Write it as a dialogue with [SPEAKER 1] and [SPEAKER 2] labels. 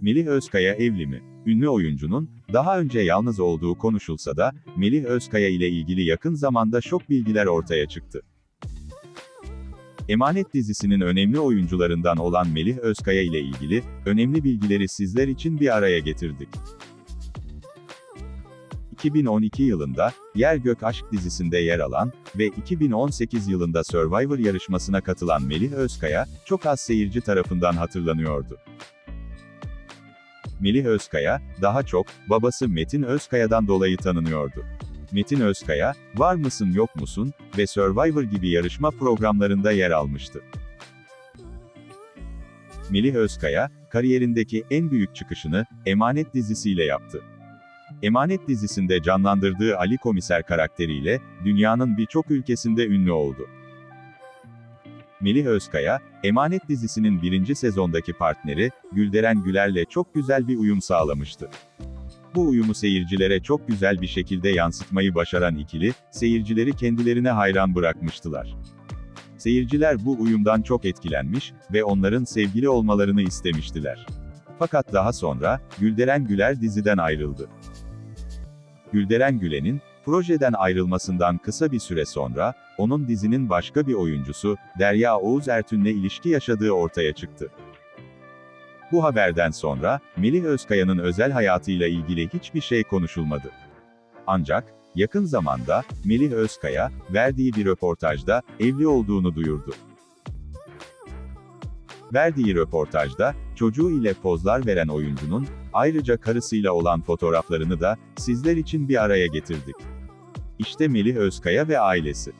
[SPEAKER 1] Melih Özkaya evli mi? Ünlü oyuncunun, daha önce yalnız olduğu konuşulsa da, Melih Özkaya ile ilgili yakın zamanda şok bilgiler ortaya çıktı. Emanet dizisinin önemli oyuncularından olan Melih Özkaya ile ilgili, önemli bilgileri sizler için bir araya getirdik. 2012 yılında, Yer Gök Aşk dizisinde yer alan ve 2018 yılında Survivor yarışmasına katılan Melih Özkaya, çok az seyirci tarafından hatırlanıyordu. Melih Özkaya, daha çok, babası Metin Özkaya'dan dolayı tanınıyordu. Metin Özkaya, Var mısın yok musun ve Survivor gibi yarışma programlarında yer almıştı. Melih Özkaya, kariyerindeki en büyük çıkışını, Emanet dizisiyle yaptı. Emanet dizisinde canlandırdığı Ali Komiser karakteriyle, dünyanın birçok ülkesinde ünlü oldu. Melih Özkaya, Emanet dizisinin birinci sezondaki partneri, Gülderen Güler'le çok güzel bir uyum sağlamıştı. Bu uyumu seyircilere çok güzel bir şekilde yansıtmayı başaran ikili, seyircileri kendilerine hayran bırakmıştılar. Seyirciler bu uyumdan çok etkilenmiş ve onların sevgili olmalarını istemiştiler. Fakat daha sonra, Gülderen Güler diziden ayrıldı. Gülderen Gülen'in, projeden ayrılmasından kısa bir süre sonra, onun dizinin başka bir oyuncusu, Derya Oğuz Ertün'le ilişki yaşadığı ortaya çıktı. Bu haberden sonra, Melih Özkaya'nın özel hayatıyla ilgili hiçbir şey konuşulmadı. Ancak, yakın zamanda, Melih Özkaya, verdiği bir röportajda, evli olduğunu duyurdu. Verdiği röportajda, çocuğu ile pozlar veren oyuncunun, ayrıca karısıyla olan fotoğraflarını da, sizler için bir araya getirdik. İşte Melih Özkaya ve ailesi.